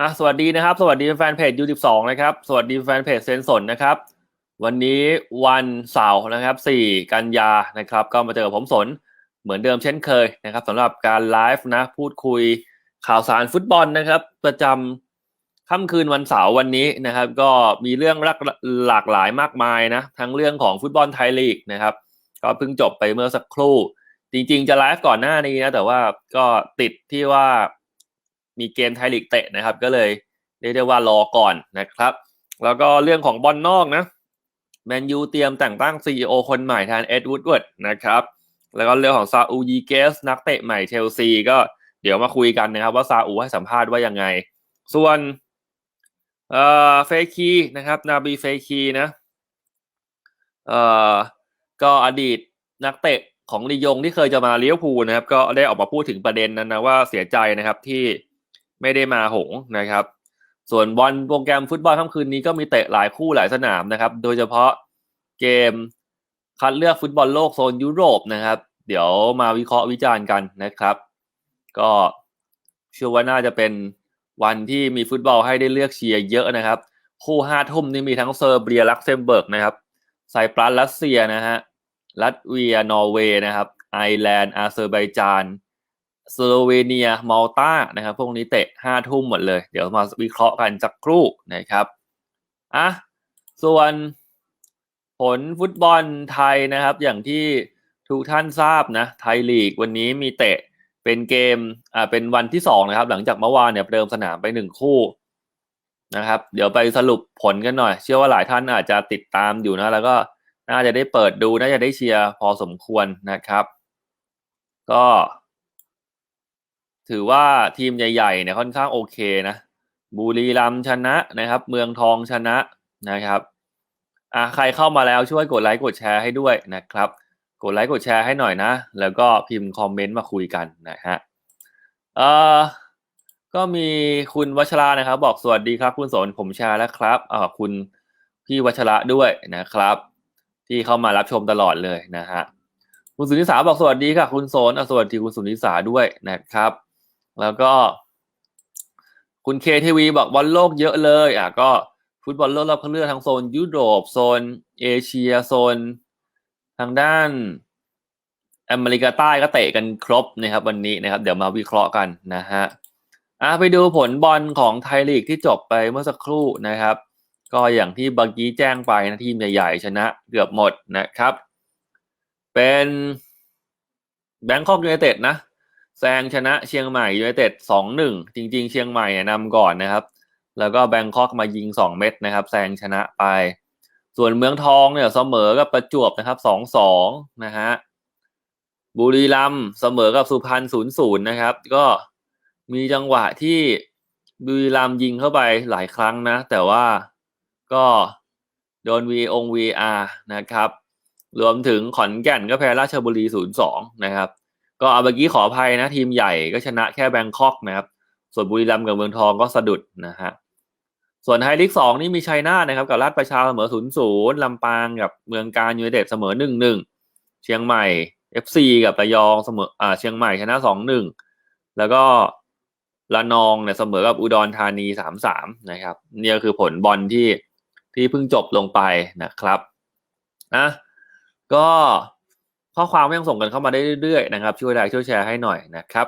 อะสวัสดีนะครับ สวัสดีแฟนเพจยูสิบสองนะครับ สวัสดีแฟนเพจเซนสนนะครับ วันนี้วันเสาร์นะครับสี่กันยานะครับ ก็มาเจอผมสนเหมือนเดิมเช่นเคยนะครับสำหรับการไลฟ์นะพูดคุยข่าวสารฟุตบอลนะครับ ประจำค่ำคืนวันเสาร์วันนี้นะครับ ก็มีเรื่องหลากหลายมากมายนะ ทั้งเรื่องของฟุตบอลไทยลีกนะครับ ก็เพิ่งจบไปเมื่อสักครู่ จริง ๆ จะไลฟ์ก่อนหน้านี้นะแต่ว่าก็ติดที่ว่า มีเกมไทยลีกเตะนะครับ ก็เลยเรียกได้ว่ารอก่อนนะครับ แล้วก็เรื่องของบอลนอกนะแมนยูเตรียมแต่งตั้ง CEO คนใหม่แทนเอ็ดวูดเวิร์ดนะครับ แล้วก็เรื่องของซาอูยีเกสนักเตะใหม่เชลซีก็เดี๋ยวมาคุยกันนะครับ ว่าซาอูให้สัมภาษณ์ว่ายังไง ส่วนเอ่อเฟคีนะครับ นาบีเฟคีนะเอ่อก็อดีตนักเตะของลียงที่เคยจะมาเลี้ยวภูนะครับ ก็ได้ออกมาพูดถึงประเด็นนั้นนะว่าเสียใจนะครับที่ ไม่ได้มาหงนะครับ ส่วนบอลโปรแกรมฟุตบอลค่ำคืนนี้ก็มีเตะหลายคู่หลายสนามนะครับ โดยเฉพาะเกมคัดเลือกฟุตบอลโลกโซนยุโรปนะครับ เดี๋ยวมาวิเคราะห์วิจารณ์กันนะครับ ก็เชื่อว่าน่าจะเป็นวันที่มีฟุตบอลให้ได้เลือกเชียร์เยอะนะครับ คู่ห้าทุ่มนี่มีทั้งเซอร์เบียลักเซมเบิร์กนะครับไซปรัสรัสเซียนะฮะ ลัตเวียนอร์เวย์นะครับ ไอร์แลนด์อาเซอร์ไบจาน สโลเวเนียมัลตานะครับพวกนี้เตะห้าทุ่มหมดเลย เดี๋ยวมาวิเคราะห์กันสักครู่นะครับอะส่วนผลฟุตบอลไทยนะครับ อย่างที่ทุกท่านทราบนะไทยลีกวันนี้มีเตะเป็นเกมอ่าเป็นวันที่สองนะครับ หลังจากเมื่อวานเนี่ยเดิมสนามไปหนึ่งคู่นะครับ เดี๋ยวไปสรุปผลกันหน่อย เชื่อว่าหลายท่านอาจจะติดตามอยู่นะ แล้วก็น่าจะได้เปิดดูน่าจะได้เชียร์พอสมควรนะครับ ก็ ถือว่าทีมใหญ่ๆเนี่ยค่อนข้างโอเคนะบุรีรัมชนะนะครับ เมืองทองชนะนะครับอะใครเข้ามาแล้วช่วยกดไลค์กดแชร์ให้ด้วยนะครับ กดไลค์กดแชร์ให้หน่อยนะ แล้วก็พิมพ์คอมเมนต์มาคุยกันนะฮะเอ่อก็มีคุณวัชรานะครับ บอกสวัสดีครับ คุณสนผมแชร์แล้วครับอ่าคุณพี่วัชระด้วยนะครับ ที่เข้ามารับชมตลอดเลยนะฮะคุณสุนิสาบอกสวัสดีค่ะ คุณโซนสวัสดีคุณสุนิสาด้วยนะครับ แล้วก็ คุณเคทีวีบอกบอลโลกเยอะเลยอะก็ฟุตบอลโลกรอบคัดเลือกทั้งโซนยุโรปโซน เอเชียโซน ทางด้านอเมริกาใต้ก็เตะกันครบนะครับ วันนี้นะครับ เดี๋ยวมาวิเคราะห์กันนะฮะอะไปดูผลบอลของไทยลีกที่จบไปเมื่อสักครู่นะครับ ก็อย่างที่บางกี้แจ้งไปนะทีมใหญ่ๆ ชนะเกือบหมดนะครับ เป็นแบงคอกยูไนเต็ดนะ แซงชนะเชียงใหม่ยูไนเต็ดสองหนึ่งจริง ๆ เชียงใหม่นำก่อนนะครับ แล้วก็แบงคอกมายิงสองเม็ดนะครับแซงชนะไป ส่วนเมืองทองเนี่ยเสมอกับประจวบนะครับสองสองนะฮะบุรีรัมย์เสมอกับสุพรรณศูนย์ศูนย์นะครับ ก็มีจังหวะที่บุรีรัมย์ยิงเข้าไปหลายครั้งนะ แต่ว่าก็โดน V อง VR นะครับ รวมถึงขอนแก่นก็แพ้ราชบุรีศูนย์สองนะครับ ก็เอาเมื่อกี้ขออภัยนะ ทีมใหญ่ก็ชนะแค่แบงคอกนะครับ ส่วนบุรีรัมย์กับเมืองทองก็สะดุดนะฮะส่วนไทยลีกสองนี่มีชัยนาทนะครับ กับราชประชาเสมอศูนย์ศูนย์ลำปางกับเมืองการยูไนเต็ดเสมอหนึ่งหนึ่งเชียงใหม่ FC กับระยองเสมออ่าเชียงใหม่ชนะสองหนึ่งแล้วก็ละนองเนี่ยเสมอกับอุดรธานีสามสามนะครับนี่ก็คือผลบอลที่ที่เพิ่งจบลงไปนะครับอะก็ ข้อความยังส่งกันเข้ามาได้เรื่อยๆนะครับช่วยไลค์ช่วยแชร์ให้หน่อยนะครับ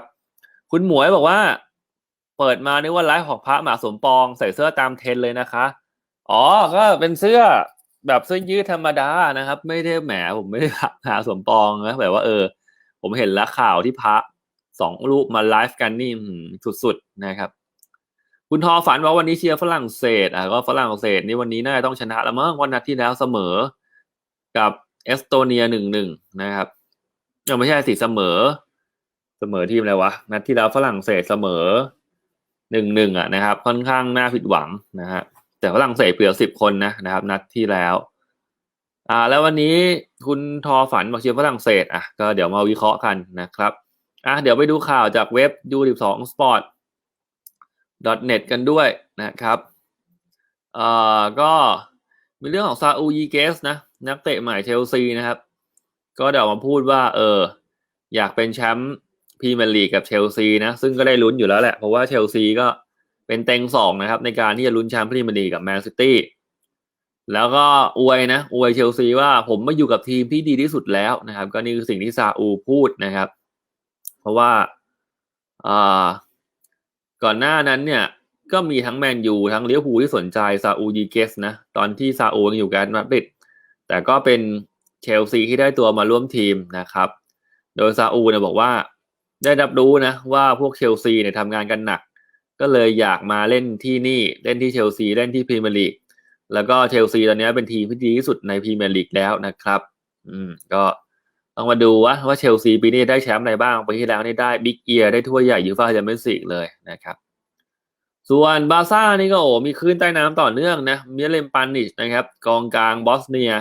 คุณหมวยบอกว่า เปิดมานึกว่าไลฟ์ของพระหมาสมปองใส่เสื้อตามเทรนเลยนะคะ อ๋อก็เป็นเสื้อแบบเสื้อยืดธรรมดานะครับ ไม่ได้แหมผมไม่ได้หาสมปองนะแบบว่าเออ ผมเห็นแล้วข่าวที่พระสองรูปมาไลฟ์กันนี่สุดๆนะครับ คุณทอฝันว่าวันนี้เชียร์ฝรั่งเศสอะก็ฝรั่งเศสนี่วันนี้น่าจะต้องชนะแล้วมั้งวันนัดที่แล้วเสมอ กับ เอสโตเนียหนึ่งหนึ่งนะครับยังไม่ใช่สิเสมอ เสมอทีมอะไรวะ นัดที่แล้วฝรั่งเศสเสมอหนึ่งหนึ่งอะนะครับ ค่อนข้างน่าผิดหวังนะฮะแต่ฝรั่งเศสเปลี่ยนสิบคนนะนะครับ นัดที่แล้ว อ่า แล้ววันนี้คุณทอฝันบอกเชียร์ฝรั่งเศสอะก็เดี๋ยวมาวิเคราะห์กันนะครับอะเดี๋ยวไปดูข่าวจากเว็บยูสิบสองสปอร์ต .net กันด้วยนะครับเอ่อก็มีเรื่องของซาอูยีเกสนะ นักเตะใหม่เชลซีนะครับ ก็เดี๋ยวมาพูดว่า เออ อยากเป็นแชมป์พรีเมียร์ลีกกับเชลซีนะ ซึ่งก็ได้ลุ้นอยู่แล้วแหละ เพราะว่าเชลซีก็เป็นเต็งสองนะครับ ในการที่จะลุ้นแชมป์พรีเมียร์ลีกกับแมนซิตี้แล้วก็อวยนะอวยเชลซีว่าผมมาอยู่กับทีมที่ดีที่สุดแล้วนะครับ ก็นี่คือสิ่งที่ซาอูพูดนะครับ เพราะว่าอ่าก่อนหน้านั้นเนี่ยก็มีทั้งแมนยูทั้งเลี้ยวภูที่สนใจซาอูดีเกสนะ ตอนที่ซาอูยังอยู่กับมาดริด แต่ก็เป็นเชลซีที่ได้ตัวมาร่วมทีมนะครับ โดยซาอูเนี่ยบอกว่าได้รับรู้นะว่าพวกเชลซีเนี่ยทำงานกันหนัก ก็เลยอยากมาเล่นที่นี่เล่นที่เชลซีเล่นที่พรีเมียร์ลีกแล้วก็เชลซีตอนนี้เป็นทีมที่ดีที่สุดในพรีเมียร์ลีกแล้วนะครับ อืมก็ต้องมาดูว่าว่าเชลซีปีนี้ได้แชมป์อะไรบ้างปีที่แล้วนี่ได้บิ๊กเอียได้ถ้วยใหญ่ยูฟ่าแชมเปี้ยนส์ลีกเลยนะครับ ส่วนบาซ่านี่ก็โอ้มีคลื่นใต้น้ำต่อเนื่องนะเมียเลมปานิชนะครับ กองกลางบอสเนีย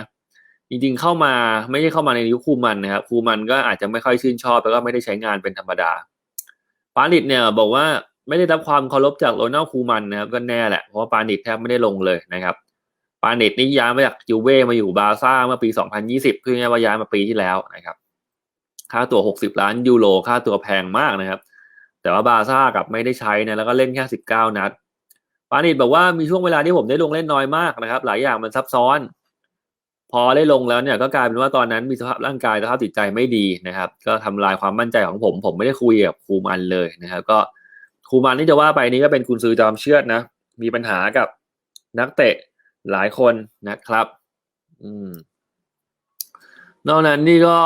จริงๆเข้ามาไม่ใช่เข้ามาในยุคคูมันนะครับคูมันก็อาจจะไม่ค่อยชื่นชอบแล้วก็ไม่ได้ใช้งานเป็นธรรมดาปานิชเนี่ยบอกว่าไม่ได้รับความเคารพจากโรนัลคูมันนะครับก็แน่แหละเพราะว่าปานิชแทบไม่ได้ลงเลยนะครับปานิชนี่ย้ายมาจากยูเว่มาอยู่บาซ่าเมื่อปี 2020คือไงว่าย้ายมาปีที่แล้วนะครับค่าตัว 60 ล้านยูโรค่าตัวแพงมากนะครับ แต่ว่าบาซ่ากับไม่ได้ใช้นะแล้วก็เล่นแค่ 19 นัดปานิชบอกว่ามีช่วงเวลาที่ผมได้ลงเล่นน้อยมากนะครับ หลายอย่างมันซับซ้อน พอได้ลงแล้วเนี่ยก็กลายเป็นว่าตอนนั้นมีสภาพร่างกายสภาพจิตใจไม่ดีนะครับ ก็ทำลายความมั่นใจของผม ผมไม่ได้คุยกับครูมันเลยนะครับ ก็ครูมันนี่จะว่าไปนี่ก็เป็นกุนซือจอมเชือดนะ มีปัญหากับนักเตะหลายคนนะครับ อืม นอกนั้นนี่ก็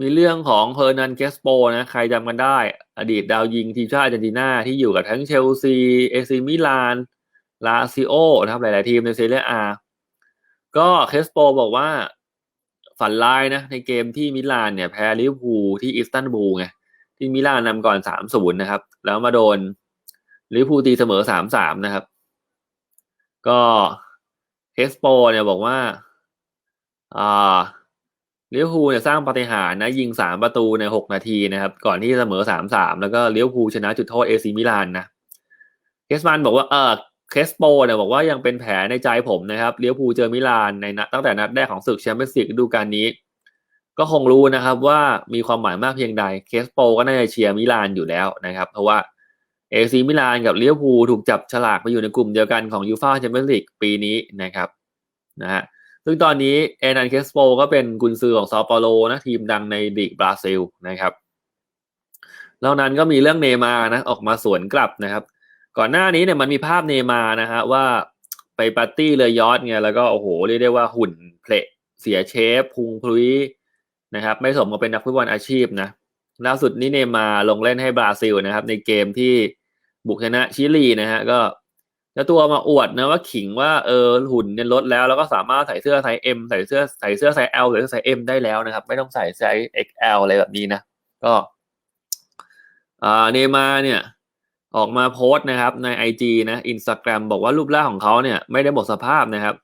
มีเรื่องของเฮอร์นันเกสโปนะ ใครจำกันได้ อดีตดาวยิงทีมชาติอาร์เจนตินาที่อยู่กับทั้งเชลซี เอซีมิลาน ลาซิโอนะครับ หลาย ๆ ทีมในเซเรียอา ก็เคสโปบอกว่าฝันร้ายนะ ในเกมที่มิลานเนี่ยแพ้ลิเวอร์พูลที่อิสตันบูลไงที่มิลานนำก่อนสามศูนย์นะครับ แล้วมาโดนลิเวอร์พูลตีเสมอสามสามนะครับ ก็เคสโปเนี่ยบอกว่าอ่าลิเวอร์พูลเนี่ยสร้างปาฏิหาริย์นะยิงสามประตูในหกนาทีนะครับ ก่อนที่เสมอสามสามแล้วก็ลิเวอร์พูลชนะจุดโทษเอซีมิลานนะเคสมันบอกว่าเออ เคสโปเนี่ยบอกว่ายังเป็นแผลในใจผมนะครับเลิเวอร์พูเจอมิลานในนัดตั้งแต่นัดแรกของศึกแชมเปี้ยนส์ลีกฤดูกาลนี้ ก็คงรู้นะครับว่ามีความหมายมากเพียงใดเคสโปก็น่าจะเชียร์มิลานอยู่แล้วนะครับ เพราะว่าเอซีมิลานกับเลิเวอร์พูถูกจับฉลากไปอยู่ในกลุ่มเดียวกันของยูฟ่าแชมเปี้ยนส์ลีกปีนี้นะครับนะฮะซึ่งตอนนี้เอนันเคสโปก็เป็นกุนซือของซาเปาโลนะทีมดังในลีกบราซิลนะครับแล้วนั้นก็มีเรื่องเนมานะออกมาสวนกลับนะครับ ก่อนหน้านี้เนี่ยมันมีภาพเนมานะฮะว่าไปปาร์ตี้เลยยอดไงแล้วก็โอ้โหเรียกได้ว่าหุ่นเพลเสียเชฟพุงพลุยนะครับ ไม่สมกับเป็นนักฟุตบอลอาชีพนะล่าสุดนี้เนมาลงเล่นให้บราซิลนะครับ ในเกมที่บุกชนะชิลีนะฮะก็แล้วตัวมาอวดนะว่าขิงว่าเออหุ่นเนี่ยลดแล้ว แล้วก็สามารถใส่เสื้อไซส์ M ใส่เสื้อใส่เสื้อไซส์ L หรือไซส์ M ได้แล้วนะครับ ไม่ต้องใส่ไซส์ XL อะไรแบบนี้นะ ก็อ่าเนมาเนี่ย ออกมาโพสต์นะครับใน IG นะอินสตาแกรมบอกว่ารูปร่างของเขาเนี่ยไม่ได้หมดสภาพนะครับ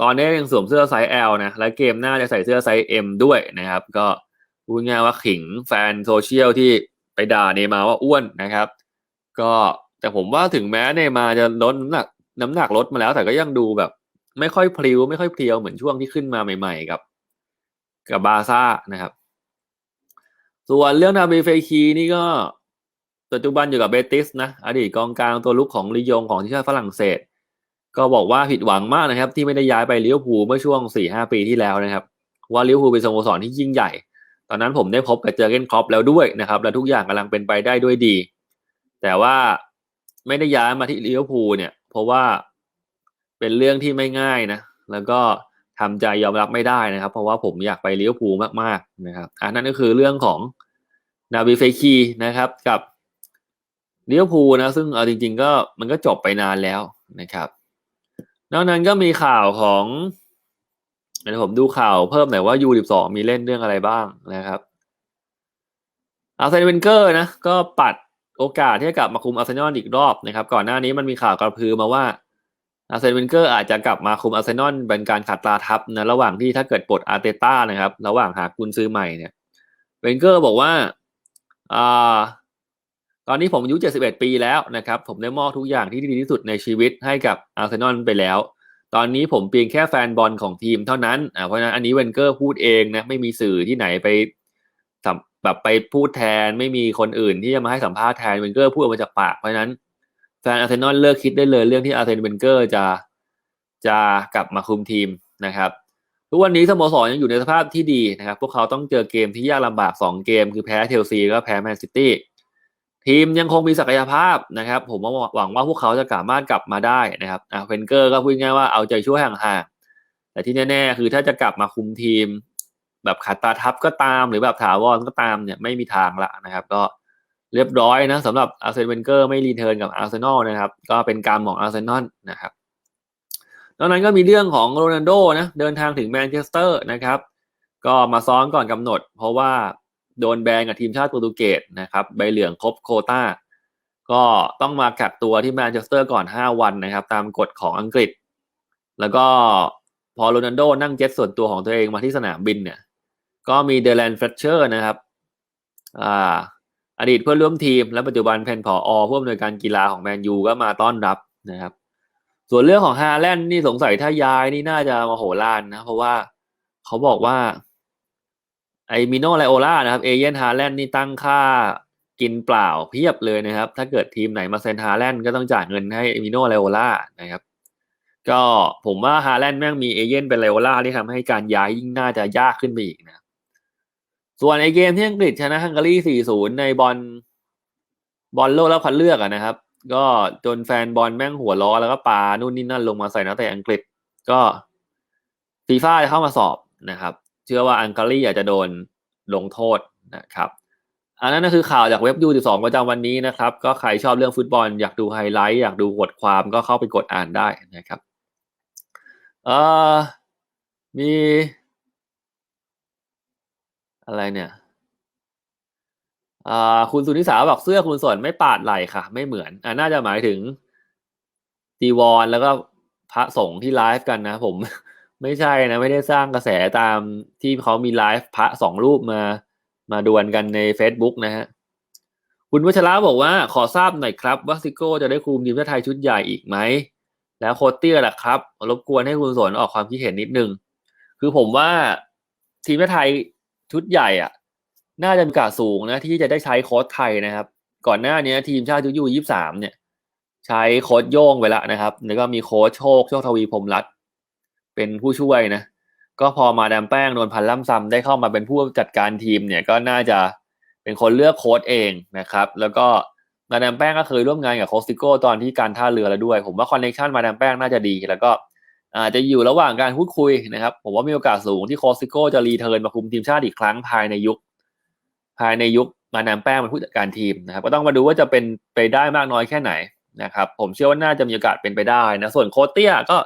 ตอนนี้ยังสวมเสื้อไซส์ L นะและเกมหน้าจะใส่เสื้อไซส์ M ด้วยนะครับ ก็พูดง่ายว่าขิงแฟนโซเชียลที่ไปด่าเนมาว่าอ้วนนะครับ ก็แต่ผมว่าถึงแม้เนมาจะลดน้ำหนักน้ำหนักลดมาแล้ว แต่ก็ยังดูแบบ ไม่ค่อยพลิ้วไม่ค่อยเพลียวเหมือนช่วงที่ขึ้นมาใหม่ ๆ กับ กับบาซ่านะครับ ส่วนเรื่องนาบีเฟคีนี่ก็ ปัจจุบันอยู่กับเบติสนะอดีตกองกลางตัวลุกของลียงของทีมชาติฝรั่งเศส ก็บอกว่าผิดหวังมากนะครับ ที่ไม่ได้ย้ายไปลิเวอร์พูลเมื่อช่วงสี่ห้าปีที่แล้วนะครับ ว่าลิเวอร์พูลเป็นสโมสรที่ยิ่งใหญ่ ตอนนั้นผมได้พบกับเจอเกนครอปแล้วด้วยนะครับ และทุกอย่างกำลังเป็นไปได้ด้วยดี แต่ว่าไม่ได้ย้ายมาที่ลิเวอร์พูลเนี่ย เพราะว่าเป็นเรื่องที่ไม่ง่ายนะแล้วก็ทำใจยอมรับไม่ได้นะครับ เพราะว่าผมอยากไปลิเวอร์พูลมากๆนะครับอันนั้นก็คือเรื่องของนาบีเฟคีนะครับกับ ลิเวพูนะ ซึ่งเอาจริง ๆ ก็มันก็จบไปนานแล้วนะครับนอกนั้นก็มีข่าวของเดี๋ยวผมดูข่าวเพิ่มหน่อยว่า U12 มีเล่นเรื่องอะไรบ้างนะครับอาร์เซนเวนเกอร์นะ ก็ปัดโอกาสที่จะกลับมาคุมอาร์เซนอลอีกรอบนะครับ ก่อนหน้านี้มันมีข่าวกระพือมาว่าอาร์เซนเวนเกอร์อาจจะกลับมาคุมอาร์เซนอลเป็นการขัดตาทับนะระหว่างที่ถ้าเกิดปลดอาร์เตต้านะครับ ระหว่างหากุนซื้อใหม่เนี่ยเวนเกอร์บอกว่าอ่า ตอนนี้ผมอายุ 71 ปีแล้วนะครับ ผมได้มอบทุกอย่างที่ดีที่สุดในชีวิตให้กับอาร์เซนอลไปแล้ว ตอนนี้ผมเพียงแค่แฟนบอลของทีมเท่านั้นอ่าเพราะฉะนั้นอันนี้เวนเกอร์พูดเองนะ ไม่มีสื่อที่ไหนไปแบบไปพูดแทน ไม่มีคนอื่นที่จะมาให้สัมภาษณ์แทนเวนเกอร์พูดออกมาจากปาก เพราะฉะนั้นแฟนอาร์เซนอลเลิกคิดได้เลยเรื่องที่อาร์เซนเวนเกอร์จะจะกลับมาคุมทีมนะครับทุกวันนี้สโมสรยังอยู่ในสภาพที่ดีนะครับ พวกเขาต้องเจอเกมที่ยากลำบาก 2 เกม คือแพ้เทลซีแล้วก็แพ้แมนซิตี้ ทีมยังคงมีศักยภาพนะครับ ผมหวังว่าพวกเขาจะสามารถกลับมาได้นะครับอ่าเวนเกอร์ก็พูดง่ายว่าเอาใจช่วยห่างๆแต่ที่แน่ๆ คือถ้าจะกลับมาคุมทีม แบบขาดตาทับก็ตามหรือแบบถาวรก็ตามเนี่ยไม่มีทางละนะครับ ก็เรียบร้อยนะสำหรับอาร์เซนเวนเกอร์ไม่รีเทิร์นกับอาร์เซนอลนะครับ ก็เป็นกรรมของอาร์เซนอลนะครับนอกนั้นก็มีเรื่องของโรนัลโดนะเดินทางถึงแมนเชสเตอร์นะครับ ก็มาซ้อนก่อนกำหนด เพราะว่า โดนแบนกับทีมชาติโปรตุเกสนะครับใบเหลืองครบโคต้า ก็ต้องมากักตัวที่แมนเชสเตอร์ก่อน 5 วันนะครับ ตามกฎของอังกฤษ แล้วก็พอโรนัลโดนั่งเจ็ตส่วนตัวของตัวเองมาที่สนามบินเนี่ย ก็มีเดลันเฟรเชอร์นะครับอ่าอดีตเพื่อนร่วมทีมและปัจจุบันเป็นผออผู้อำนวยการกีฬาของแมนยูก็มาต้อนรับนะครับ ส่วนเรื่องของฮาแลนด์นี่สงสัยถ้าย้ายนี่น่าจะมาโหฬารนะ เพราะว่าเขาบอกว่า ไอมิโนไลโอล่านะครับ เอเย่นฮาแลนด์นี่ตั้งค่ากินเปล่าเพียบเลยนะครับ ถ้าเกิดทีมไหนมาเซ็นฮาแลนด์ก็ต้องจ่ายเงินให้มิโนไลโอล่านะครับ ก็ผมว่าฮาแลนด์แม่งมีเอเย่นเป็นไลโอล่าที่ทำให้การย้ายยิ่งน่าจะยากขึ้นไปอีกนะส่วนไอเกมที่อังกฤษชนะฮังการี 4-0 ในบอลบอลโลกแล้วคัดเลือกอะนะครับ ก็จนแฟนบอลแม่งหัวล้อแล้วก็ปานู่นนี่นั่นลงมาใส่นักเตะอังกฤษ ก็ฟีฟ่าจะเข้ามาสอบนะครับ เชื่อว่าอังการีอาจจะโดนลงโทษนะครับ อันนั้นก็คือข่าวจากเว็บยู12ประจำวันนี้นะครับ ก็ใครชอบเรื่องฟุตบอล อยากดูไฮไลท์อยากดูบทความก็เข้าไปกดอ่านได้นะครับเออมี อะไรเนี่ยอ่าคุณสุนิสาบอกเสื้อคุณสนไม่ปาดไหล่ค่ะ ไม่เหมือนอ่าน่าจะหมายถึงจีวรแล้วก็พระสงฆ์ที่ไลฟ์กันนะผม ไม่ใช่นะไม่ได้สร้างกระแสตามที่เขามีไลฟ์พระสองรูปมามาดวลกันใน Facebook นะฮะคุณวัชระบอกว่าขอทราบหน่อยครับว่าซิโก้จะได้คุมทีมชาติไทยชุดใหญ่อีกไหม แล้วโคตเตี้ยล่ะครับ รบกวนให้คุณสนออกความคิดเห็นนิดนึง คือผมว่าทีมชาติไทยชุดใหญ่อะ น่าจะมีโอกาสสูงนะที่จะได้ใช้โค้ชไทยนะครับ ก่อนหน้านี้ทีมชาติยูยี่สามเนี่ย ใช้โค้ชโย่งไปแล้วนะครับ แล้วก็มีโค้ชโชคโชคทวีพรมรัตน์ เป็นผู้ช่วยนะ ก็พอมาดามแป้งนวลพันธ์ล่ำซำได้เข้ามาเป็นผู้จัดการทีมเนี่ยก็น่าจะเป็นคนเลือกโค้ชเองนะครับ แล้วก็มาดามแป้งก็เคยร่วมงานกับโคสติโก้ตอนที่การท่าเรือแล้วด้วย ผมว่าคอนเนคชันมาดามแป้งน่าจะดี แล้วก็อาจจะอยู่ระหว่างการพูดคุยนะครับ ผมว่ามีโอกาสสูงที่โคสติโก้จะรีเทิร์นมาคุมทีมชาติอีกครั้งภายในยุค ภายในยุคมาดามแป้งเป็นผู้จัดการทีมนะครับ ก็ต้องมาดูว่าจะเป็นไปได้มากน้อยแค่ไหนนะครับ ผมเชื่อว่าน่าจะมีโอกาสเป็นไปได้นะ ส่วนโคเตี้ยก็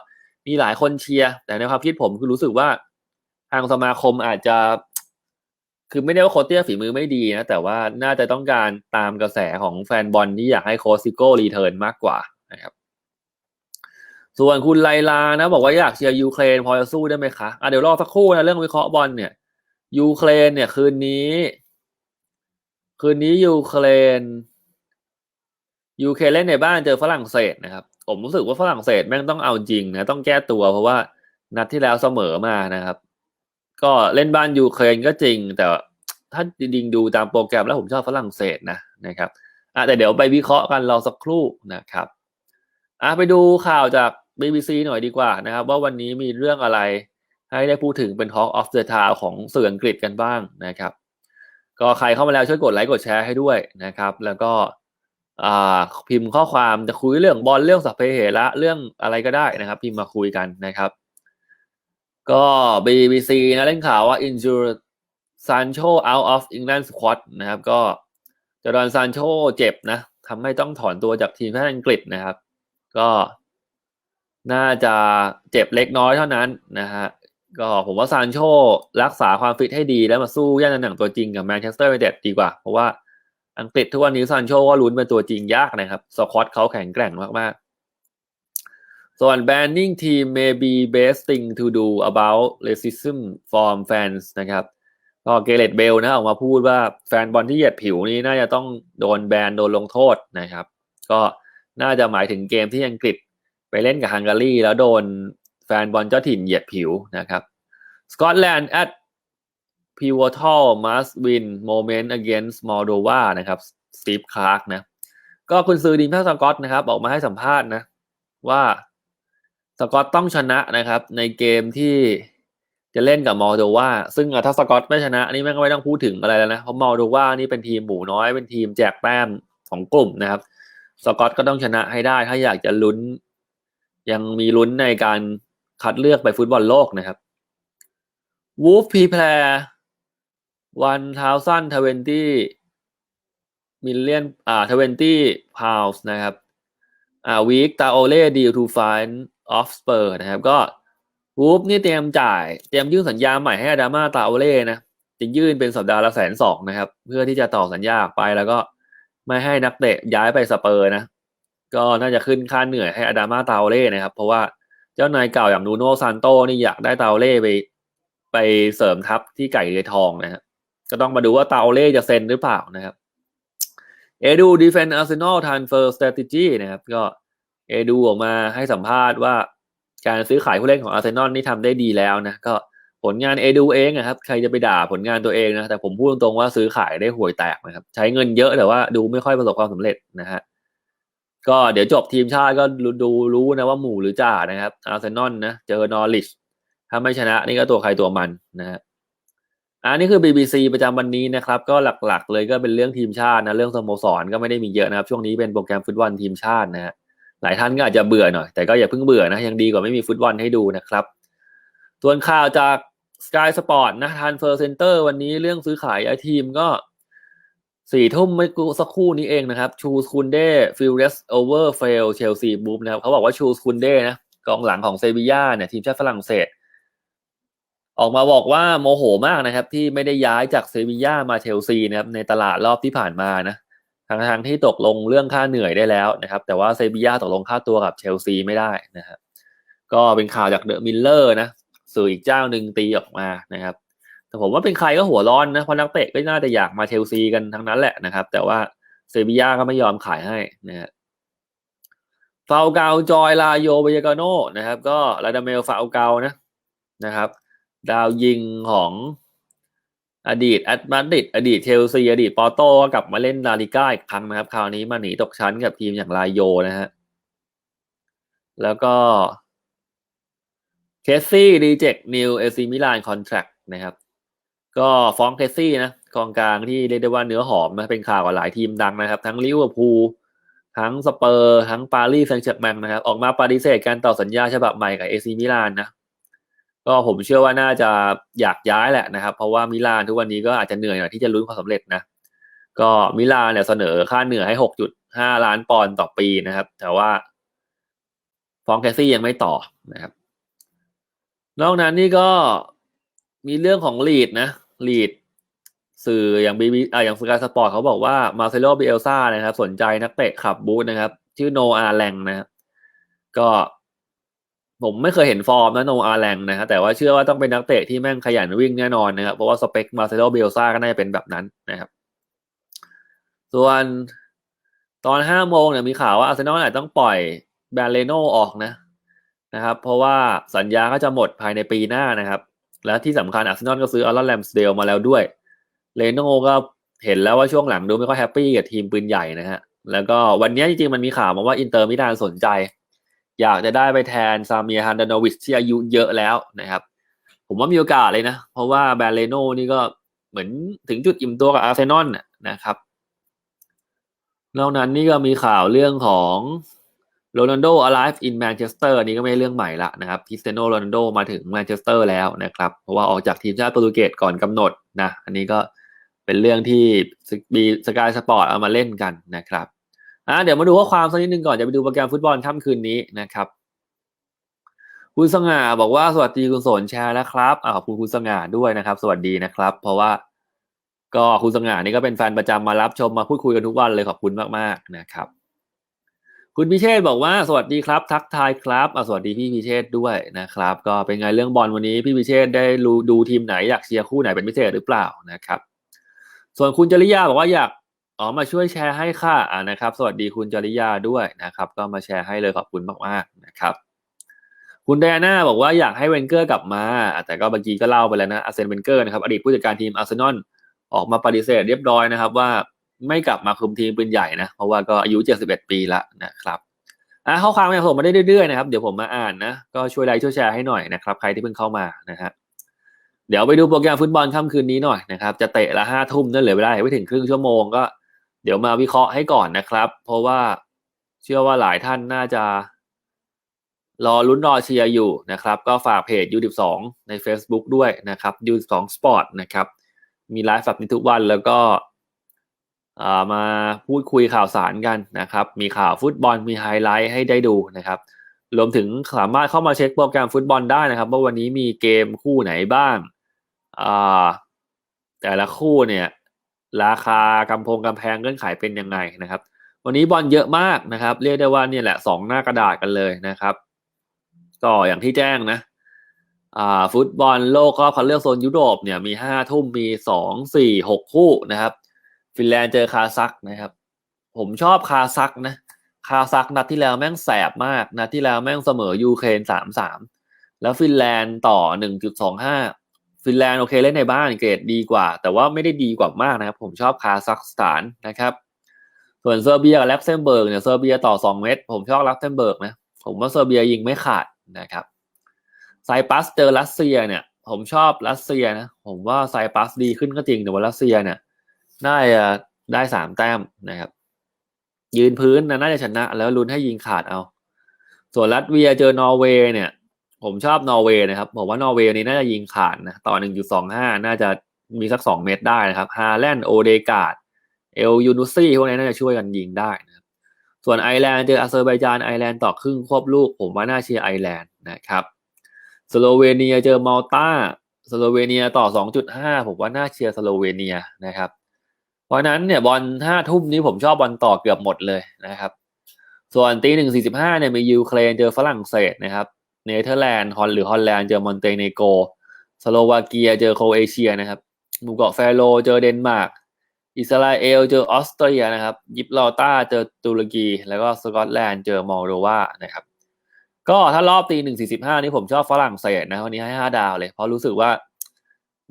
มีหลายคนเชียร์แต่ในความคิดผมคือรู้สึกว่าทางสมาคมอาจจะ คือไม่ได้ว่าโคชเตี้ยฝีมือไม่ดีนะ แต่ว่าน่าจะต้องการตามกระแสของแฟนบอลที่อยากให้โคชซิโก้รีเทิร์นมากกว่านะครับส่วนคุณไลลานะ บอกว่าอยากเชียร์ยูเครนพอจะสู้ได้ไหมคะอะเดี๋ยวรอสักครู่นะเรื่องวิเคราะห์บอลเนี่ยยูเครนเนี่ยคืนนี้ คืนนี้ยูเครนยูเครนเล่นในบ้านเจอฝรั่งเศสนะครับ ผมรู้สึกว่าฝรั่งเศสแม่งต้องเอาจริงนะต้องแก้ตัวเพราะว่านัดที่แล้วเสมอมานะครับ ก็เล่นบ้านยูเครนก็จริง แต่ถ้าจริงดูตามโปรแกรมแล้วผมชอบฝรั่งเศสนะนะครับอะแต่เดี๋ยวไปวิเคราะห์กันรอสักครู่นะครับอะไปดูข่าวจาก BBC หน่อยดีกว่านะครับ ว่าวันนี้มีเรื่องอะไรให้ได้พูดถึงเป็น Talk of the Town ของสื่ออังกฤษกันบ้างนะครับ ก็ใครเข้ามาแล้วช่วยกดไลค์กดแชร์ให้ด้วยนะครับ แล้วก็ อ่าพิมพ์ข้อความจะคุยเรื่องบอลเรื่องสัพเพเหระเรื่องอะไรก็ได้นะครับ พิมพ์มาคุยกันนะครับ ก็ BBC นะเล่นข่าวว่า injure Sancho out of England squad นะครับ ก็จอร์แดนซานโชเจ็บนะทำให้ต้องถอนตัวจากทีมชาติอังกฤษนะครับ ก็น่าจะเจ็บเล็กน้อยเท่านั้นนะฮะก็ผมว่าซานโชรักษาความฟิตให้ดีแล้วมาสู้ย่านตำแหน่งตัวจริงกับแมนเชสเตอร์ยูไนเต็ดดีกว่า เพราะว่า อังกฤษทุกวันนี้ซานโชก็ลุ้นเป็นตัวจริงยากนะครับสควอตเขาแข็งแกร่งมากๆ ส่วน banning team may be best thing to do about racism from fans นะครับก็เกเรตเบลนะออกมาพูดว่าแฟนบอลที่เหยียดผิวนี่น่าจะต้องโดนแบนโดนลงโทษนะครับ ก็น่าจะหมายถึงเกมที่อังกฤษไปเล่นกับฮังการีแล้วโดนแฟนบอลเจ้าถิ่นเหยียดผิวนะครับสกอตแลนด์ at pivotal must win moment against Moldova นะครับสตีฟคลาร์กนะ ก็คุณซื้อดีมท่าสกอตนะครับ ออกมาให้สัมภาษณ์นะ ว่าสกอตต้องชนะนะครับ ในเกมที่จะเล่นกับมอลโดวาซึ่งถ้าสกอตไม่ชนะ นี่แม่งก็ไม่ต้องพูดถึงอะไรแล้วนะ เพราะมอลโดวานี่เป็นทีมหมูน้อย เป็นทีมแจกแต้มของกลุ่มนะครับ สกอตก็ต้องชนะให้ได้ ถ้าอยากจะลุ้น ยังมีลุ้นในการคัดเลือกไปฟุตบอลโลกนะครับวูฟพีแพร วันทาวซันทเวนตี้มิลเลียนอ่าทเวนตี้พาวส์นะครับอ่าวีคตาโอเล่ดีทูฟานออฟสเปอร์นะครับ ก็วูฟนี่เตรียมจ่าย เตรียมยื่นสัญญาใหม่ให้อาดามาตาโอเล่นะจะยื่นเป็นสัปดาห์ละแสนสองนะครับ เพื่อที่จะต่อสัญญาไปแล้วก็ไม่ให้นักเตะย้ายไปสเปอร์นะ ก็น่าจะขึ้นค่าเหนื่อยให้อาดามาตาโอเล่นะครับ เพราะว่าเจ้านายเก่าอย่างนูโนซานโตนี่อยากได้ตาโอเล่ไป ไปเสริมทัพที่ไก่เรือทองนะฮะ ก็ต้องมาดูว่าตาโอเล่จะเซ็นหรือเปล่านะครับเอดูดีเฟนอาร์เซนอลทันเฟอร์สเตติจีนะครับ ก็เอดูออกมาให้สัมภาษณ์ว่าการซื้อขายผู้เล่นของอาร์เซนอลนี่ทำได้ดีแล้วนะ ก็ผลงานเอดูเองนะครับ ใครจะไปด่าผลงานตัวเองนะ แต่ผมพูดตรงๆว่าซื้อขายได้ห่วยแตกนะครับ ใช้เงินเยอะแต่ว่าดูไม่ค่อยประสบความสำเร็จนะฮะก็เดี๋ยวจบทีมชาติก็ดูรู้นะว่าหมู่หรือจ่านะครับอาร์เซนอลนะเจอนอริชถ้าไม่ชนะนี่ก็ตัวใครตัวมันนะฮะ อันนี้คือ BBC ประจำวันนี้นะครับ ก็หลักๆ เลยก็เป็นเรื่องทีมชาตินะเรื่องสโมสรก็ไม่ได้มีเยอะนะครับ ช่วงนี้เป็นโปรแกรมฟุตบอลทีมชาตินะฮะหลายท่านก็อาจจะเบื่อหน่อย แต่ก็อย่าเพิ่งเบื่อนะ ยังดีกว่าไม่มีฟุตบอลให้ดูนะครับส่วนข่าวจาก Sky Sport นะทันเฟอร์เซนเตอร์วันนี้เรื่องซื้อขายย้ทีมก็สี่ทุ่มไม่กูสักครู่นี้เองนะครับ ชูสคุนเด้ฟิลเรสโอเวอร์เฟลเชลซีบูมนะครับเขาบอกว่าชูสคุนเด้นะกองหลังของเซบีย่าเนี่ยทีมชาติฝรั่งเศส ออกมาบอกว่าโมโหมากนะครับ ที่ไม่ได้ย้ายจากเซบีย่ามาเชลซีนะครับในตลาดรอบที่ผ่านมานะทางทางที่ตกลงเรื่องค่าเหนื่อยได้แล้วนะครับ แต่ว่าเซบีย่าตกลงค่าตัวกับเชลซีไม่ได้นะครับก็เป็นข่าวจากเดอะมิลเลอร์นะสื่ออีกเจ้าหนึ่งตีออกมานะครับ แต่ผมว่าเป็นใครก็หัวร้อนนะเพราะนักเตะก็น่าจะอยากมาเชลซีกันทั้งนั้นแหละนะครับ แต่ว่าเซบีย่าก็ไม่ยอมขายให้นะฮะฟาเกาจอยลาโยเบยกาโนนะครับ ก็ลาดาเมลฟาเกานะนะครับ ดาวยิงของอดีตแอตมาดริดอดีตเชลซีอดีตปอร์โต้กลับมาเล่นลาลิก้าอีกครั้งนะครับ คราวนี้มาหนีตกชั้นกับทีมอย่างลาโยนะฮะ แล้วก็เคสซี่รีเจ็คนิวเอซีมิลานคอนแทรคนะครับ ก็ฟ้องเคสซี่นะกองกลางที่เรียกได้ว่าเนื้อหอมนะเป็นข่าวกับหลายทีมดังนะครับ ทั้งลิเวอร์พูลทั้งสเปอร์ ทั้งปารีสแซงต์แชร์แมงนะครับ ออกมาปฏิเสธการต่อสัญญาฉบับใหม่กับเอซีมิลานนะ ก็ผมเชื่อว่าน่าจะอยากย้ายแหละนะครับ เพราะว่ามิลานทุกวันนี้ก็อาจจะเหนื่อยหน่อยที่จะลุ้นความสำเร็จนะก็มิลานเนี่ยเสนอค่าเหนื่อยให้หกจุดห้าล้านปอนด์ต่อปีนะครับ แต่ว่าฟองแคสซี่ยังไม่ต่อนะครับ นอกนั้นนี่ก็มีเรื่องของลีดนะลีดสื่ออย่างบีบีอ่าอย่างสกายสปอร์ตเขาบอกว่ามาเซโลเบลซ่านะครับ สนใจนักเตะขับบูธนะครับ ชื่อโนอาแลงนะครับก็ ผมไม่เคยเห็นฟอร์มนะโนอาแลงนะครับแต่ว่าเชื่อว่าต้องเป็นนักเตะที่แม่งขยันวิ่งแน่นอนนะครับ เพราะว่าสเปคมาเซโลเบลซ่าก็น่าจะเป็นแบบนั้นนะครับ ส่วนตอนห้าโมงเนี่ยมีข่าวว่าอาร์เซนอลอาจต้องปล่อยแบรเลโนออกนะนะครับ เพราะว่าสัญญาก็จะหมดภายในปีหน้านะครับ และที่สำคัญอาร์เซนอลก็ซื้ออารอนแลมสเดลมาแล้วด้วยเลโนก็เห็นแล้วว่าช่วงหลังดูไม่ค่อยแฮปปี้กับทีมปืนใหญ่นะฮะแล้วก็วันนี้จริงๆมันมีข่าวมาว่าอินเตอร์มิลานสนใจ อยากจะได้ไปแทนซาเมียฮันดานวิชที่อายุเยอะแล้วนะครับ ผมว่ามีโอกาสเลยนะ เพราะว่าแบรเลโนนี่ก็เหมือนถึงจุดอิ่มตัวกับอาร์เซนอลนะครับนอกนั้นนี่ก็มีข่าวเรื่องของโรนัลโด alive in Manchester นี่ก็ไม่เรื่องใหม่ละนะครับคริสเตียโนโรนัลโดมาถึงแมนเชสเตอร์แล้วนะครับ เพราะว่าออกจากทีมชาติโปรตุเกสก่อนกำหนดนะ อันนี้ก็เป็นเรื่องที่มีสกายสปอร์ตเอามาเล่นกันนะครับ อะเดี๋ยวมาดูข้อความสักนิดนึงก่อนจะไปดูโปรแกรมฟุตบอลค่ำคืนนี้นะครับ คุณสง่าบอกว่าสวัสดีคุณสนแชร์นะครับอ่าขอบคุณคุณสง่าด้วยนะครับ สวัสดีนะครับ เพราะว่า ก็คุณสง่านี่ก็เป็นแฟนประจำมารับชมมาพูดคุยกันทุกวันเลยขอบคุณมากๆนะครับ คุณพิเชษบอกว่าสวัสดีครับ ทักทายครับอ่าสวัสดีพี่พิเชษด้วยนะครับ ก็เป็นไงเรื่องบอลวันนี้พี่พิเชษได้รู้ดูทีมไหนอยากเชียร์คู่ไหนเป็นพิเศษหรือเปล่านะครับ ส่วนคุณจริยาบอกว่าอยาก อ๋อมาช่วยแชร์ให้ค่ะอ่านะครับ สวัสดีคุณจริยาด้วยนะครับ ก็มาแชร์ให้เลยขอบคุณมากๆนะครับคุณไดอาน่าบอกว่าอยากให้เวนเกอร์กลับมา แต่ก็เมื่อกี้ก็เล่าไปแล้วนะอาร์เซนเวนเกอร์นะครับอดีตผู้จัดการทีมอาร์เซนอลออกมาปฏิเสธเรียบร้อยนะครับ ว่าไม่กลับมาคุมทีมปืนใหญ่นะ เพราะว่าก็อายุ 71 ปีละนะครับอะข้อความเนี่ยผมมาได้เรื่อยๆนะครับ เดี๋ยวผมมาอ่านนะ ก็ช่วยไลค์ช่วยแชร์ให้หน่อยนะครับ ใครที่เพิ่งเข้ามานะฮะเดี๋ยวไปดูโปรแกรมฟุตบอลค่ำคืนนี้หน่อยนะครับ จะเตะละห้าทุ่มนั่นเหลือเวลาไม่ถึงครึ่งชั่วโมงก็ เดี๋ยวมาวิเคราะห์ให้ก่อนนะครับ เพราะว่าเชื่อว่าหลายท่านน่าจะ รอลุ้นรอเชียร์อยู่นะครับ ก็ฝากเพจ U12 ใน Facebook ด้วยนะครับ U12 Sport นะครับ มีไลฟ์แบบนี้ทุกวันแล้วก็มาพูดคุยข่าวสารกันนะครับ มีข่าวฟุตบอลมีไฮไลท์ให้ได้ดูนะครับ รวมถึงสามารถเข้ามาเช็คโปรแกรมฟุตบอลได้นะครับ ว่าวันนี้มีเกมคู่ไหนบ้างแต่ละคู่เนี่ย ราคากำพงกำแพงเงื่อนไขเป็นยังไงนะครับ วันนี้บอลเยอะมากนะครับ เรียกได้ว่าเนี่ยแหละสองหน้ากระดาษกันเลยนะครับก็อย่างที่แจ้งนะอ่าฟุตบอลโลกรอบคัดเลือกโซนยุโรปเนี่ยมีห้าทุ่มมีสองสี่หกคู่นะครับ ฟินแลนด์เจอคาซักนะครับ ผมชอบคาซักนะคาซักนัดที่แล้วแม่งแสบมากนัดที่แล้วแม่งเสมอยูเครนสามสามแล้วฟินแลนด์ต่อหนึ่งจุดสองห้า ฟินแลนด์โอเคเล่นในบ้านเกรดดีกว่า แต่ว่าไม่ได้ดีกว่ามากนะครับ ผมชอบคาซักสถานนะครับ ส่วนเซอร์เบียกับลักเซมเบิร์กเนี่ยเซอร์เบียต่อสองเมตรผมชอบลักเซมเบิร์กนะผมว่าเซอร์เบียยิงไม่ขาดนะครับไซปัสเจอรัสเซียเนี่ย ผมชอบรัสเซียนะผมว่าไซปัสดีขึ้นก็จริงแต่ว่ารัสเซียเนี่ยน่าจะได้สามแต้มนะครับ ยืนพื้นนะน่าจะชนะ แล้วลุ้นให้ยิงขาดเอา ส่วนรัสเวียเจอนอร์เวย์เนี่ย ผมชอบนอร์เวย์นะครับผมว่านอร์เวย์นี้น่าจะยิงขาดนะต่อหนึ่งจุดสองห้าน่าจะมีสักสองเมตรได้นะครับฮาแลนด์โอเดกาดเอลยูนุซี่พวกนี้น่าจะช่วยกันยิงได้นะครับส่วนไอร์แลนด์เจออาเซอร์ไบจานไอร์แลนด์ต่อครึ่งควบลูก ผมว่าน่าเชียร์ไอร์แลนด์นะครับสโลเวเนียเจอมัลตาสโลเวเนียต่อ 2.5 ผมว่าน่าเชียร์สโลเวเนียนะครับ เพราะนั้นเนี่ยบอลห้าทุ่มนี้ผมชอบบอลต่อเกือบหมดเลยนะครับ ส่วนตีหนึ่งสี่สิบห้าเนี่ยมียูเครนเจอฝรั่งเศสนะครับ เนเธอร์แลนด์ฮอลหรือฮอลแลนด์เจอมอนเตเนโกสโลวาเกียเจอโครเอเชียนะครับบูเกาะแฟโรเจอเดนมาร์กอิสราเอลเจอออสเตรียนะครับ ยิบลอต้าเจอตุรกี แล้วก็สกอตแลนด์เจอมอลโดวานะครับ ก็ถ้ารอบตีหนึ่งสี่สิบห้านี่ผมชอบฝรั่งเศสนะวันนี้ให้ห้าดาวเลย เพราะรู้สึกว่า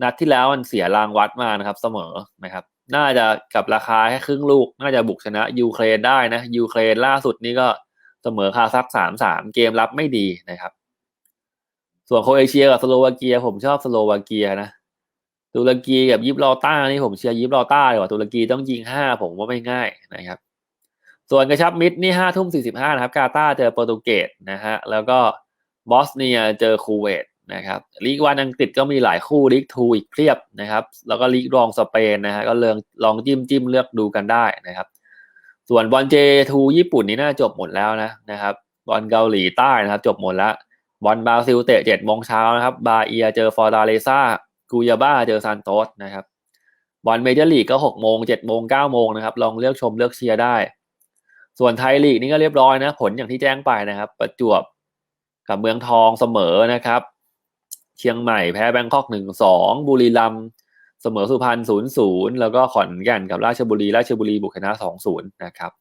นัดที่แล้วมันเสียรางวัดมานะครับเสมอนะครับ น่าจะกับราคาแค่ครึ่งลูก น่าจะบุกชนะยูเครนได้นะยูเครนล่าสุดนี่ก็เสมอคาซักสามสามเกมรับไม่ดีนะครับ ส่วนโครเอเชียกับสโลวาเกีย ผมชอบสโลวาเกียนะตุรกีกับยิบลอต้านี่ผมเชียร์ยิบลอต้าเลยว่าตุรกีต้องยิงห้าผมว่าไม่ง่ายนะครับ ส่วนกระชับมิดนี่ห้าทุ่มสี่สิบห้านะครับ กาตาเจอโปรตุเกสนะฮะแล้วก็บอสเนียเจอคูเวตนะครับลีกวันอังกฤษก็มีหลายคู่ลีกทูอีกเพียบนะครับ แล้วก็ลีกรองสเปนนะฮะก็เลืองลองจิ้มจิ้มเลือกดูกันได้นะครับ ส่วนบอลเจทูญี่ปุ่นนี่น่าจบหมดแล้วนะนะครับบอลเกาหลีใต้นะครับ จบหมดแล้ว บอลบราซิลเตะเจ็ดโมงเช้านะครับ บาเอียเจอฟอร์ดาเลซ่ากูยาบ้าเจอซานโตสนะครับ บอลเมเจอร์ลีกก็หกโมงเจ็ดโมงเก้าโมงนะครับ ลองเลือกชมเลือกเชียร์ได้ ส่วนไทยลีกนี่ก็เรียบร้อยนะ ผลอย่างที่แจ้งไปนะครับ ประจวบกับเมืองทองเสมอนะครับ เชียงใหม่แพ้แบงคอกหนึ่งสองบุรีรัมย์เสมอสุพรรณศูนย์ศูนย์แล้วก็ขอนแก่นกับราชบุรี ราชบุรีบุกชนะสองศูนย์นะครับ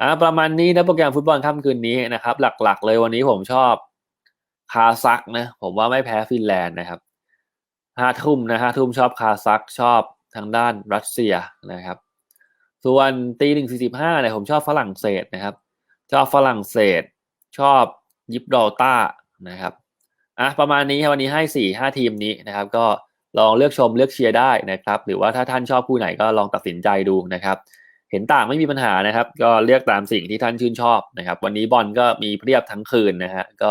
อ่าประมาณนี้นะโปรแกรมฟุตบอลค่ำคืนนี้นะครับ หลักๆ เลยวันนี้ผมชอบ คาซักนะผมว่าไม่แพ้ฟินแลนด์นะครับห้าทุ่มนะฮะทุ่มชอบคาซักชอบทางด้านรัสเซียนะครับ ส่วนตีหนึ่งสี่สิบห้าเนี่ยผมชอบฝรั่งเศสนะครับ ชอบฝรั่งเศส ชอบยิบดอลต้านะครับอะประมาณนี้วันนี้ให้สี่ห้าทีมนี้นะครับ ก็ลองเลือกชมเลือกเชียร์ได้นะครับ หรือว่าถ้าท่านชอบผู้ไหนก็ลองตัดสินใจดูนะครับ เห็นต่างไม่มีปัญหานะครับ ก็เลือกตามสิ่งที่ท่านชื่นชอบนะครับ วันนี้บอลก็มีเพียบทั้งคืนนะฮะก็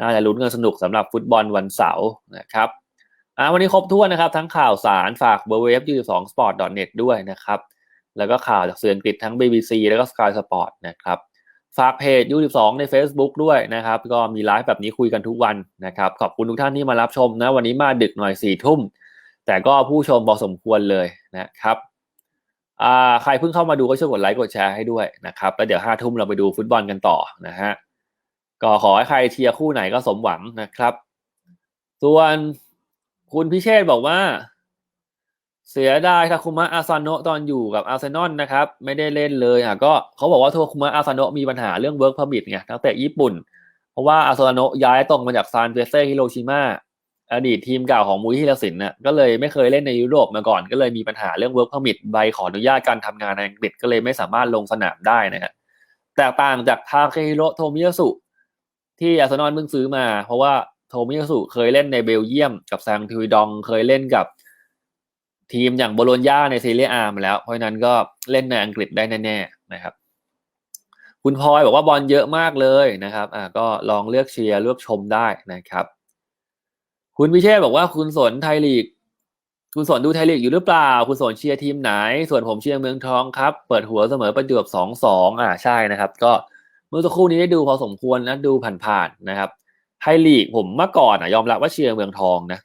น่าจะลุ้นกันสนุกสำหรับฟุตบอลวันเสาร์นะครับอ่าวันนี้ครบถ้วนนะครับ ทั้งข่าวสารฝากเบอร์เว็บยูสองสปอร์ตเน็ตด้วยนะครับ แล้วก็ข่าวจากสื่ออังกฤษทั้ง BBC แล้วก็ Sky Sport นะครับฝากเพจยูสิบสองใน Facebook ด้วยนะครับ ก็มีไลฟ์แบบนี้คุยกันทุกวันนะครับ ขอบคุณทุกท่านที่มารับชมนะวันนี้มาดึกหน่อยสี่ทุ่ม แต่ก็ผู้ชมพอสมควรเลยนะครับอ่าใครเพิ่งเข้ามาดูก็ช่วยกดไลค์กดแชร์ให้ด้วยนะครับแล้วเดี๋ยวห้าทุ่มเราไปดูฟุตบอลกันต่อนะฮะ ก็ขอให้ใครเชียร์คู่ไหนก็สมหวังนะครับ ส่วนคุณพิเชษบอกว่า เสียดายทาคุมะอาซานโนะตอนอยู่กับอาร์เซนอลนะครับ ไม่ได้เล่นเลยอะก็เขาบอกว่าทาคุมะอาซานโนะมีปัญหาเรื่องเวิร์กพอร์มิทไงตั้งแต่ญี่ปุ่น เพราะว่าอาซานโนะย้ายตรงมาจากซานเฟเซ่ฮิโรชิมาอดีตทีมเก่าของมุยธีรศิลป์น่ะก็เลยไม่เคยเล่นในยุโรปมาก่อน ก็เลยมีปัญหาเรื่อง work permit ใบขออนุญาตการทำงานในอังกฤษก็เลยไม่สามารถลงสนามได้นะฮะแตกต่างจากทาเคฮิโรโทมิยาสุ ที่อาร์เซนอลเพิ่งซื้อมา เพราะว่าโทมิยาสุเคยเล่นในเบลเยียม กับแซงทิวดองเคยเล่นกับทีมอย่างโบโลญญาในซีเรียอามาแล้ว เพราะฉะนั้นก็เล่นในอังกฤษได้แน่ๆนะครับ คุณพลอยบอกว่าบอลเยอะมากเลยนะครับอ่าก็ลองเลือกเชียร์เลือกชมได้นะครับ คุณพิเชษบอกว่าคุณสนไทยลีก คุณสนดูไทยลีกอยู่หรือเปล่า คุณสนเชียร์ทีมไหน ส่วนผมเชียร์เมืองทองครับ เปิดหัวเสมอประจวบสองสองอ่าใช่นะครับ ก็ เมื่อสักครู่นี้ได้ดูพอสมควรนะดูผ่านๆนะครับไทยลีกผมเมื่อก่อนอะยอมรับว่าเชียร์เมืองทองนะ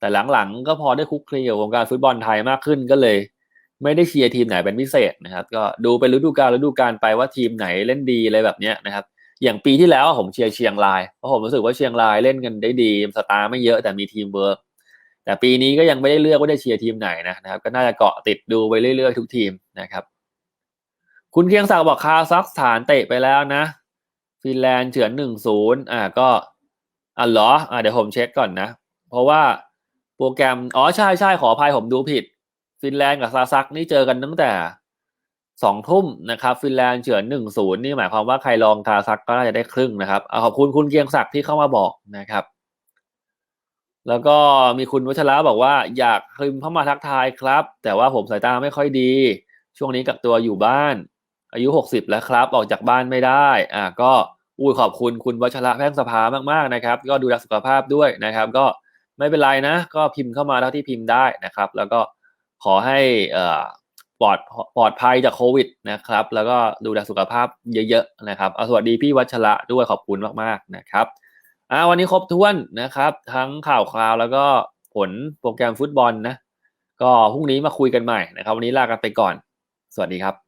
แต่หลังๆก็พอได้คุกคลีกับวงการฟุตบอลไทยมากขึ้นก็เลย ไม่ได้เชียร์ทีมไหนเป็นพิเศษนะครับ ก็ดูเป็นฤดูกาลฤดูกาลไปว่าทีมไหนเล่นดีอะไรแบบเนี้ยนะครับ อย่างปีที่แล้วผมเชียร์เชียงรายเพราะผมรู้สึกว่าเชียงรายเล่นกันได้ดีสตาร์ไม่เยอะแต่มีทีมเวิร์กแต่ปีนี้ก็ยังไม่ได้เลือกว่าได้เชียร์ทีมไหนนะนะครับ ก็น่าจะเกาะติดดูไปเรื่อยๆทุกทีมนะครับ คุณเคียงศักดิ์บอกคาซัคสถานเตะไปแล้วนะ ฟินแลนด์เฉือนหนึ่งศูนย์อ่าก็อะเหรออ่าเดี๋ยวผมเช็คก่อนนะ เพราะว่าโปรแกรมอ๋อใช่ใช่ขออภัยผมดูผิด ฟินแลนด์กับซาซักนี่เจอกันตั้งแต่สองทุ่มนะครับ ฟินแลนด์เฉือนหนึ่งศูนย์นี่หมายความว่าใครลองคาซักก็น่าจะได้ครึ่งนะครับอขอบคุณคุณเกียงศักดิ์ที่เข้ามาบอกนะครับ แล้วก็มีคุณวัชระบอกว่าอยากพิมเข้ามาทักทายครับ แต่ว่าผมสายตาไม่ค่อยดี ช่วงนี้กักตัวอยู่บ้าน อายุหกสิบแล้วครับ ออกจากบ้านไม่ได้ อ่าก็อุ้ยขอบคุณคุณวัชระแพ่งสภามากๆนะครับ ก็ดูแลสุขภาพด้วยนะครับ ก็ไม่เป็นไรนะ ก็พิมพ์เข้ามาเท่าที่พิมพ์ได้นะครับ แล้วก็ขอให้เอ่อปลอดปลอดภัยจากโควิดนะครับ แล้วก็ดูแลสุขภาพเยอะๆนะครับเอาสวัสดีพี่วัชระด้วยขอบคุณมากๆนะครับอ่าวันนี้ครบถ้วนนะครับ ทั้งข่าวคราวแล้วก็ผลโปรแกรมฟุตบอลนะ ก็พรุ่งนี้มาคุยกันใหม่นะครับ วันนี้ลากันไปก่อน สวัสดีครับ